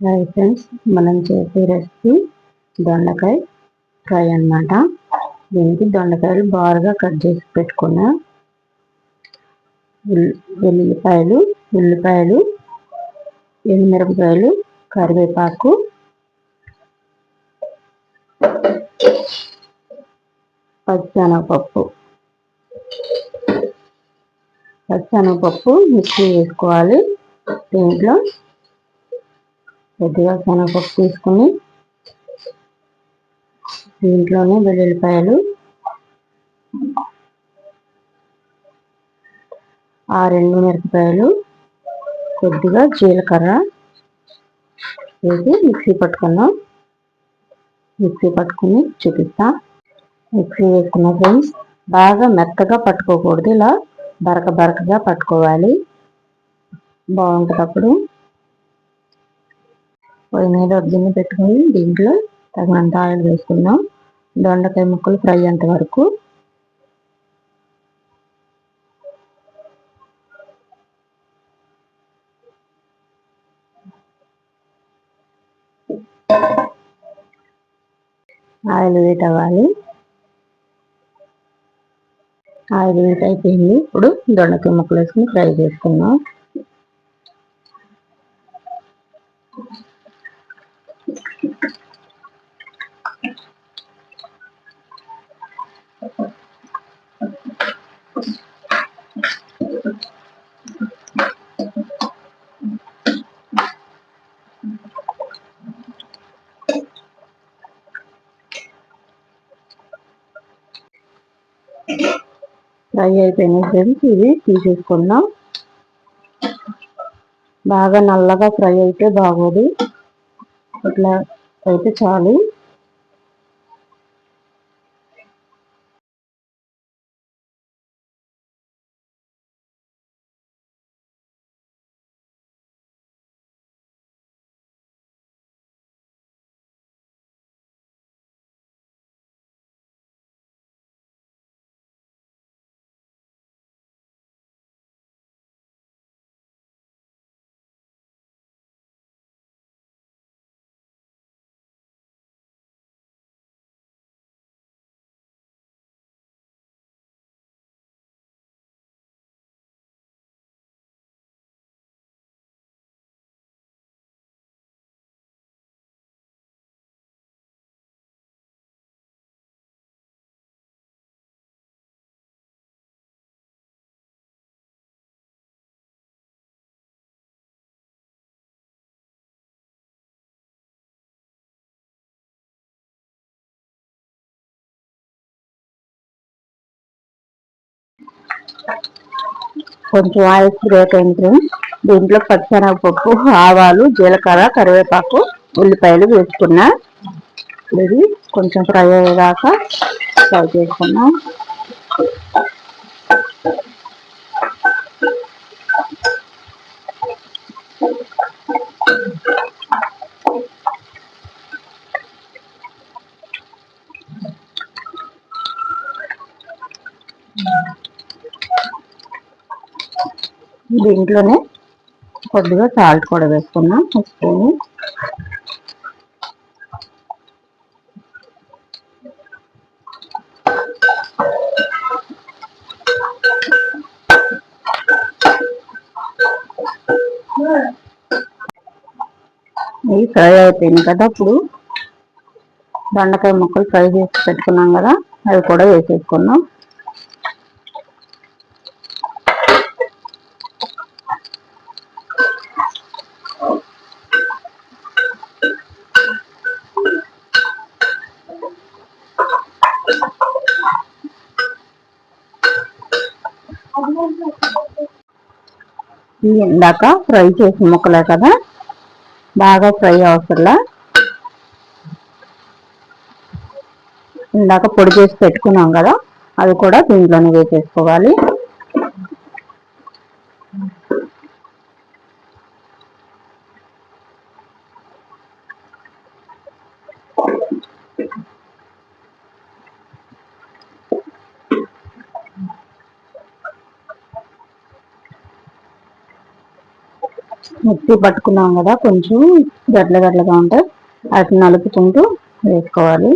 Hi friends మనం చేసే recipe దొండకాయ ఫ్రై అన్నమాట. దీనికి దొండకాయలు బారుగా కట్ చేసి పెట్టుకున్న. వెల్లుల్లిపాయలు ఉల్లిపాయలు ఎండుమిరపకాయలు కరివేపాకు పచ్చెనగపప్పు. పచ్చెనగపప్పు మిక్సీ వేసుకోవాలి. దీంట్లో కొద్దిగా శనగపప్పు తీసుకుని దీంట్లోనే వెల్లుల్లిపాయలు ఆ రెండు మిరపకాయలు కొద్దిగా జీలకర్ర వేసి మిక్సీ పట్టుకున్నాం. మిక్సీ పట్టుకుని చూపిస్తా. మిక్సీ వేసుకున్న ఫ్రెండ్స్ బాగా మెత్తగా పట్టుకోకూడదు. ఇలా బరక బరకగా పట్టుకోవాలి. బాగుంటుంది అప్పుడు. పొయ్యి మీద గిన్నె పెట్టుకొని దీంట్లో తగినంత ఆయిల్ వేసుకుందాం. దొండకాయ ముక్కలు ఫ్రై అయ్యేంత వరకు. ఆయిల్ వేట్ అవ్వాలి. ఆయిల్ వేట్ అయిపోయింది. ఇప్పుడు దొండకాయ ముక్కలు వేసుకుని ఫ్రై చేసుకుందాం. ఫ్రై అయిపోయినాయి ఫ్రెండ్స్ ఇవి తీసేసుకుందాం. బాగా నల్లగా ఫ్రై అయితే బాగోదు. ఇట్లా అయితే చాలు. కొంచెం ఆయిల్ బ్రేక్ అయింది దీంట్లో పచ్చనగపప్పు ఆవాలు జీలకర్ర కరివేపాకు ఉల్లిపాయలు వేసుకున్నా. ఇది కొంచెం ఫ్రై అయ్యేదాకా ఫ్రై చేసుకున్నాం. దీంట్లోనే కొద్దిగా సాల్ట్ కూడా వేసుకున్నాం స్పూన్ ఇవి ఫ్రై అయిపోయింది కదా ఇప్పుడు. దొండకాయ ముక్కలు ఫ్రై చేసి పెట్టుకున్నాం కదా అవి కూడా వేసేసుకున్నాం ఇందాక ఫ్రై చేసిన ముక్కలే కదా? బాగా ఫ్రై అవసరంలా? ఇందాక పొడి చేసి పెట్టుకున్నాం కదా అది కూడా దీంట్లోనే వేసేసుకోవాలి. మిక్సీ పట్టుకున్నాం కదా కొంచెం గడ్ల గడ్లగా ఉంటాయి. అటు నలుపుకుంటూ వేసుకోవాలి.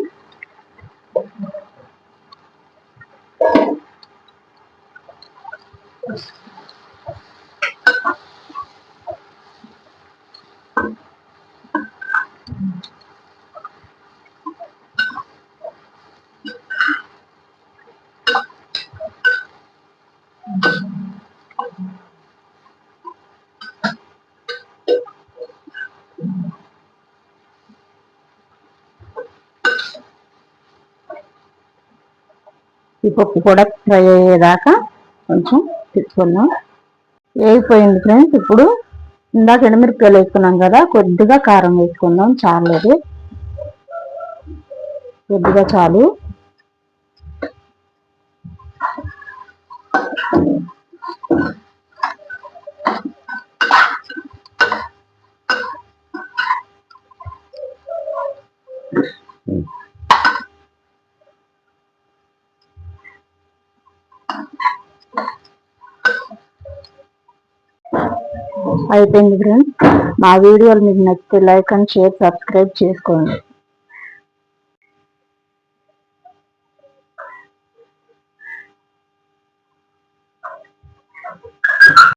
ఈ పప్పు కూడా ఫ్రై అయ్యేదాకా కొంచెం తీసుకుందాం. వేగిపోయింది ఫ్రెండ్స్. ఇప్పుడు ఇందాక ఎండుమిరపకాయలు వేసుకున్నాం కదా కొద్దిగా కారం వేసుకుందాం. చాలేదు. కొద్దిగా చాలు. అయిపోయింది ఫ్రెండ్స్ మా వీడియోలు మీకు నచ్చితే లైక్ అండ్ షేర్ సబ్స్క్రైబ్ చేసుకోండి.